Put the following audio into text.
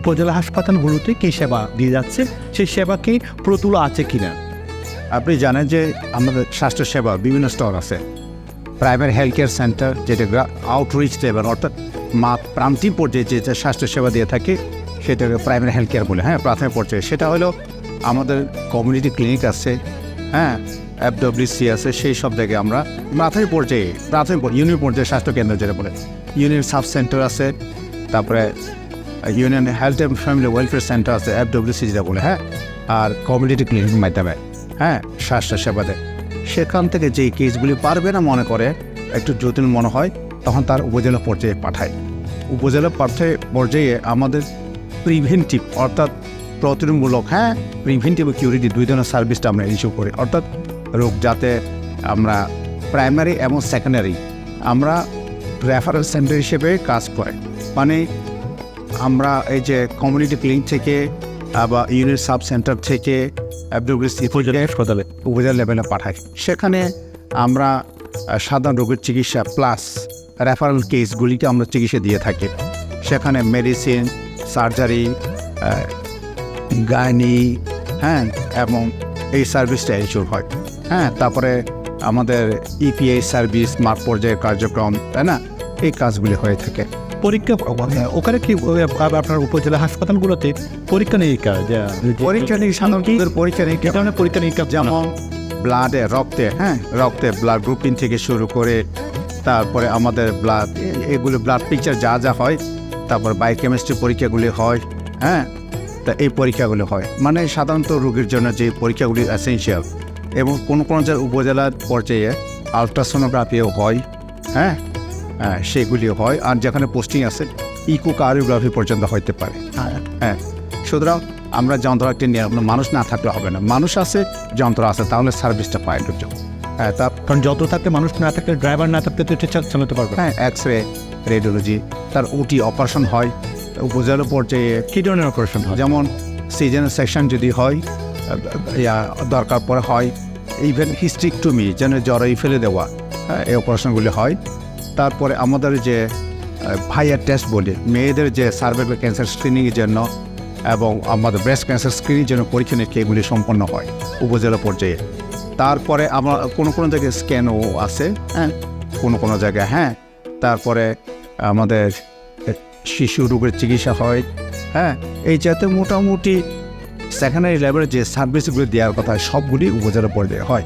উপজেলা হাসপাতালগুলোতে কী সেবা দিয়ে যাচ্ছে, সেই সেবা কি প্রতুল আছে কিনা? আপনি জানেন যে আমাদের স্বাস্থ্যসেবা বিভিন্ন স্তর আছে। প্রাইমারি হেলথ কেয়ার সেন্টার যেটা আউটরিচ লেভেল অর্থাৎ মা প্রান্তিক পর্যায়ে যে স্বাস্থ্যসেবা দিয়ে থাকে, সেটাকে প্রাইমারি হেলথ কেয়ার বলে হ্যাঁ প্রাথমিক পর্যায়ে। সেটা হলো আমাদের কমিউনিটি ক্লিনিক আছে হ্যাঁ এফডব্লিউসি আছে, সেই সব জায়গায় আমরা প্রাথমিক পর্যায়ে প্রাথমিক ইউনিয়ন পর্যায়ে স্বাস্থ্যকেন্দ্র যেটা বলে। ইউনিয়ন সাব সেন্টার আছে, তারপরে union health and family welfare centre আছে এফডব্লিউসি যেটা বলে হ্যাঁ? আর কমিউনিটি ক্লিনিকের মাধ্যমে হ্যাঁ? স্বাস্থ্য সেবা দেয় সেখান থেকে যেই কেসগুলি পারবে না মনে করে, একটু জটিল মনে হয়, তখন তার উপজেলা পর্যায়ে পাঠায়। উপজেলা পর্যায়ে পর্যায়ে আমাদের প্রিভেন্টিভ অর্থাৎ প্রতিরোধমূলক হ্যাঁ? প্রিভেন্টিভ কিউরিটি দুই ধরনের সার্ভিসটা আমরা ইস্যু করি। অর্থাৎ রোগ যাতে আমরা প্রাইমারি এবং সেকেন্ডারি আমরা রেফারেল সেন্টার হিসেবে কাজ করে। মানে আমরা এই যে কমিউনিটি ক্লিনিক থেকে বা ইউনিট সাব সেন্টার থেকে হাসপাতালে। উপজেলা লেভেলে পাঠাই। সেখানে আমরা সাধারণ রোগের চিকিৎসা প্লাস রেফারেল কেসগুলিকে আমরা চিকিৎসা দিয়ে থাকি। সেখানে মেডিসিন সার্জারি গাইনি হ্যাঁ এবং এই সার্ভিসটা ইস্যুর হয়। হ্যাঁ তারপরে আমাদের E ইপিআই সার্ভিস মাঠ পর্যায়ের কার্যক্রম তাই না? এই কাজগুলি হয়ে থাকে। পরীক্ষা ওখানে কি আপনার উপজেলা হাসপাতালগুলোতে পরীক্ষা নিরীক্ষা পরীক্ষা নিরীক্ষা পরীক্ষা নিরীক্ষা। ধরনের পরীক্ষা নিরীক্ষা? যেমন ব্লাডে রক্তে হ্যাঁ রক্তে ব্লাড গ্রুপিং থেকে শুরু করে তারপরে আমাদের ব্লাড এগুলো ব্লাড পিকচার যা যা হয় তারপর বায়োকেমিস্ট্রি পরীক্ষাগুলি হয় হ্যাঁ তা এই পরীক্ষাগুলি হয়। মানে সাধারণত রোগীর জন্য যে পরীক্ষাগুলি এসেন্সিয়াল এবং কোনো কোনো যে উপজেলার পর্যায়ে আলট্রাসোনোগ্রাফিও হয় হ্যাঁ হ্যাঁ সেগুলিও হয় আর যেখানে পোস্টিং আছে ইকো কারিওগ্রাফি পর্যন্ত হইতে পারে। হ্যাঁ। সুতরাং আমরা যন্ত্রটি নিয়ে মানুষ না থাকলে হবে না। মানুষ আছে যন্ত্র আছে তাহলে সার্ভিসটা পায় লোকজন। হ্যাঁ তা কারণ যত থাকতে মানুষ না থাকলে ড্রাইভার না থাকলে তো চা- চালাতে পারবে না। হ্যাঁ এক্স রে রেডিওলজি তার ওটি অপারেশন হয়। উপজেলা পর্যায়ে কী ধরনের অপারেশন হয়? যেমন সিজন সেকশন যদি হয় দরকার পরে হয় ইভেন হিস্ট্রিকটমি যেন জরাই ফেলে দেওয়া হ্যাঁ এই অপারেশনগুলি হয়। তারপরে আমাদের যে ভাইয়ার টেস্ট বলি, মেয়েদের যে সার্ভাইভাল ক্যান্সার স্ক্রিনিংয়ের জন্য এবং আমাদের ব্রেস্ট ক্যান্সার স্ক্রিনিংয়ের জন্য পরীক্ষা নিরীক্ষা এগুলি সম্পন্ন হয় উপজেলা পর্যায়ে। তারপরে আমরা, কোনো কোনো জায়গায় স্ক্যানও আছে হ্যাঁ? কোনো কোনো জায়গায় হ্যাঁ? তারপরে আমাদের শিশু রোগের চিকিৎসা হয় হ্যাঁ? এই যাতে মোটামুটি সেকেন্ডারি লেভেলের যে সার্ভিসগুলো দেওয়ার কথা, সবগুলি উপজেলা পর্যায়ে হয়।